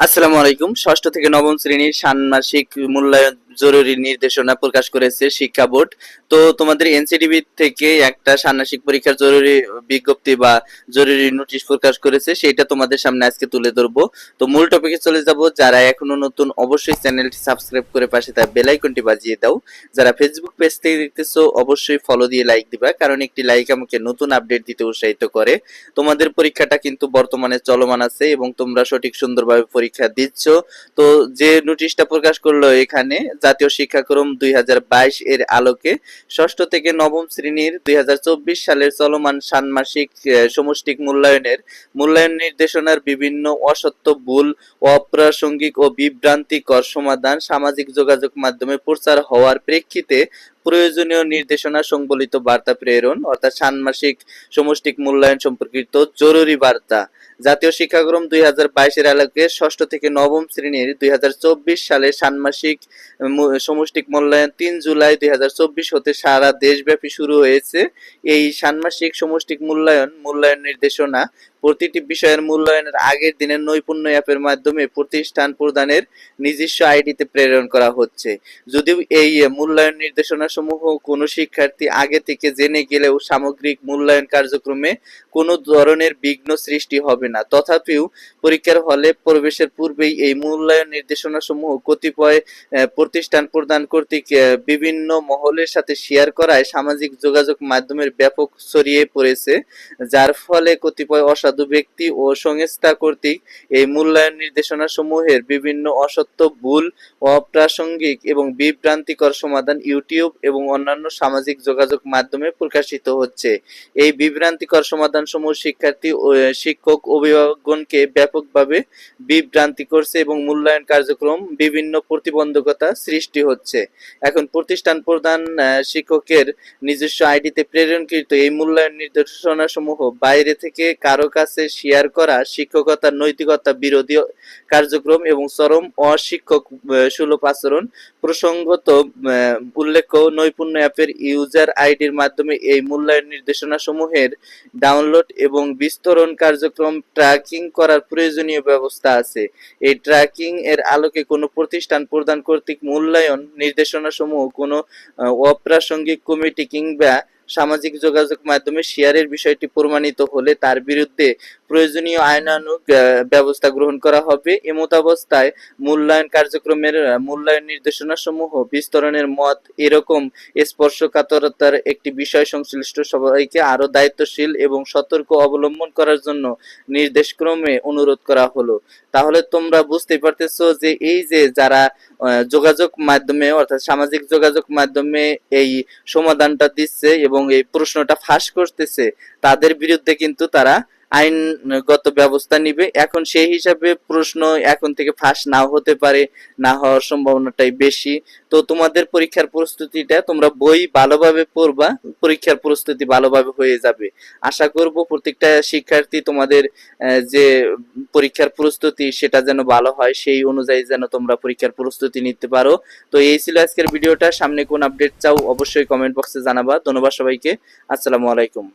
আসসালামু আলাইকুম ষষ্ঠ থেকে নবম শ্রেণির ষান্মাসিক মূল্যায়ন জরুরি নির্দেশনা প্রকাশ করেছে শিক্ষা বোর্ড। তো তোমাদের এনসিডিবি থেকে একটা ষান্মাসিক পরীক্ষার জরুরি বিজ্ঞপ্তি বা জরুরি নোটিশ প্রকাশ করেছে, সেটা তোমাদের সামনে আজকে তুলে ধরবো। তো মূল টপিকে চলে যাব, যারা এখনও নতুন অবশ্যই চ্যানেলটি সাবস্ক্রাইব করে পাশে তার বেল আইকনটি বাজিয়ে দাও। যারা ফেসবুক পেজ থেকে দেখতেছো, অবশ্যই ফলো দিয়ে লাইক দিবা, কারণ একটি লাইক আমাকে নতুন আপডেট দিতে উৎসাহিত করে। তোমাদের পরীক্ষাটা কিন্তু বর্তমানে চলমান আছে এবং তোমরা সঠিক সুন্দরভাবে পরীক্ষা দিচ্ছ। তো যে নোটিশটা প্রকাশ করল এখানে জাতীয় শিক্ষাক্রম দুই এর আলোকে ষষ্ঠ থেকে নবম শ্রেণির দুই হাজার চব্বিশ সালের চলমান ষান্মাসিক সমষ্টিক মূল্যায়নের, মূল্যায়ন নির্দেশনার বিভিন্ন অসত্য, ভুল, অপ্রাসঙ্গিক ও বিভ্রান্তিকর সমাধান সামাজিক যোগাযোগ মাধ্যমে প্রচার হওয়ার প্রেক্ষিতে প্রয়োজনীয় নির্দেশনা, সংবলিত বার্তা প্রেরণ, অর্থাৎ ষান্মাসিক সমষ্টিক মূল্যায়ন সম্পর্কিত জরুরি বার্তা। জাতীয় শিক্ষাক্রম দুই হাজার বাইশের আলোকে ষষ্ঠ থেকে নবম শ্রেণির দুই হাজার চব্বিশ সালে ষান্মাসিক সমষ্টিক মূল্যায়ন তিন জুলাই দুই হাজার চব্বিশ হতে সারা দেশব্যাপী শুরু হয়েছে। এই ষান্মাসিক সমষ্টিক মূল্যায়ন মূল্যায়ন নির্দেশনা প্রতিটি বিষয়ের মূল্যায়নের আগের দিনের নৈপুণ্য অ্যাপের মাধ্যমে প্রতিষ্ঠান প্রদানের নিজস্ব আইডিতে প্রেরণ করা হচ্ছে। যদিও এই মূল্যায়ন নির্দেশনা সমূহ কোনো শিক্ষার্থী আগে থেকে জেনে গেলেও সামগ্রিক মূল্যায়ন কার্যক্রমে কোনো ধরনের বিঘ্ন সৃষ্টি হবে না। তথাপিও পরীক্ষার হলে প্রবেশের পূর্বেই এই মূল্যায়ন নির্দেশনা সমূহ কতিপয় প্রতিষ্ঠান প্রদান কর্তৃক বিভিন্ন মহলের সাথে শেয়ার করায় সামাজিক যোগাযোগ মাধ্যমের ব্যাপক ছড়িয়ে পড়েছে, যার ফলে কতিপয় অসাধু ব্যক্তি ও সংস্থা কর্তৃক এই মূল্যায়ন নির্দেশনা সমূহের বিভিন্ন অসত্য, ভুল, অপ্রাসঙ্গিক এবং বিভ্রান্তিকর সমাধান ইউটিউব এবং অন্যান্য সামাজিক যোগাযোগ মাধ্যমে প্রকাশিত হচ্ছে। এই বিভ্রান্তিকর সমাধান সমূহ শিক্ষার্থী ও শিক্ষক অভিভাবকগণকে ব্যাপকভাবে বিভ্রান্তি করছে এবং মূল্যায়ন কার্যক্রম বিভিন্ন প্রতিবন্ধকতা সৃষ্টি হচ্ছে। এখন প্রতিষ্ঠান প্রধান শিক্ষকের নিজস্ব আইডিতে প্রেরণকৃত এই মূল্যায়ন নির্দেশনা সমূহ বাইরে থেকে কারও কাছে শেয়ার করা শিক্ষকতার নৈতিকতা বিরোধী কার্যক্রম এবং চরম অশিক্ষক সুলভ আচরণ প্রসঙ্গত উল্লেখ্য, নৈপুণ্য অ্যাপের ইউজার আইডির মাধ্যমে এই মূল্যায়ন নির্দেশনা সমূহের ডাউনলোড এবং বিস্তরণ কার্যক্রম ট্র্যাকিং করার প্রয়োজনীয় ব্যবস্থা আছে। এই ট্র্যাকিং এর আলোকে কোনো প্রতিষ্ঠান প্রদান কর্তৃক মূল্যায়ন নির্দেশনা সমূহ কোনো অপ্রাসঙ্গিক কমিটি কিংবা সামাজিক যোগাযোগ মাধ্যমে শেয়ারের বিষয়টি প্রমাণিত হলে তার বিরুদ্ধে প্রয়োজনীয় আইনানুগ ব্যবস্থা গ্রহণ করা হবে। এমতাবস্থায় মূল্যায়ন কার্যক্রমের মূল্যায়ন নির্দেশনা সমূহ বিস্তরণের মত এরকম স্পর্শকাতরতার একটি বিষয় সংশ্লিষ্ট সবাইকে আরও দায়িত্বশীল এবং সতর্ক অবলম্বন করার জন্য নির্দেশক্রমে অনুরোধ করা হলো। তাহলে তোমরা বুঝতে পারতেছো যে এই যে যারা যোগাযোগ মাধ্যমে অর্থাৎ সামাজিক যোগাযোগ মাধ্যমে এই সমাধানটা দিচ্ছে এবং এই প্রশ্নটা ফাঁস করতেছে তাদের বিরুদ্ধে কিন্তু তারা আইনগত ব্যবস্থা নিবে। এখন সেই হিসাবে প্রশ্ন এখন থেকে ফাঁস নাও হতে পারে, না হওয়ার সম্ভাবনাটাই বেশি। তো তোমাদের পরীক্ষার প্রস্তুতিটা তোমরা বই ভালোভাবে পড়বা, পরীক্ষার প্রস্তুতি ভালোভাবে হয়ে যাবে। আশা করব প্রত্যেকটা শিক্ষার্থী তোমাদের যে পরীক্ষার প্রস্তুতি সেটা যেন ভালো হয়, সেই অনুযায়ী যেন তোমরা পরীক্ষার প্রস্তুতি নিতে পারো। তো এই ছিল আজকের ভিডিওটা। সামনে কোন আপডেট চাও অবশ্যই কমেন্ট বক্সে জানাবা। ধন্যবাদ সবাইকে। আসসালামু আলাইকুম।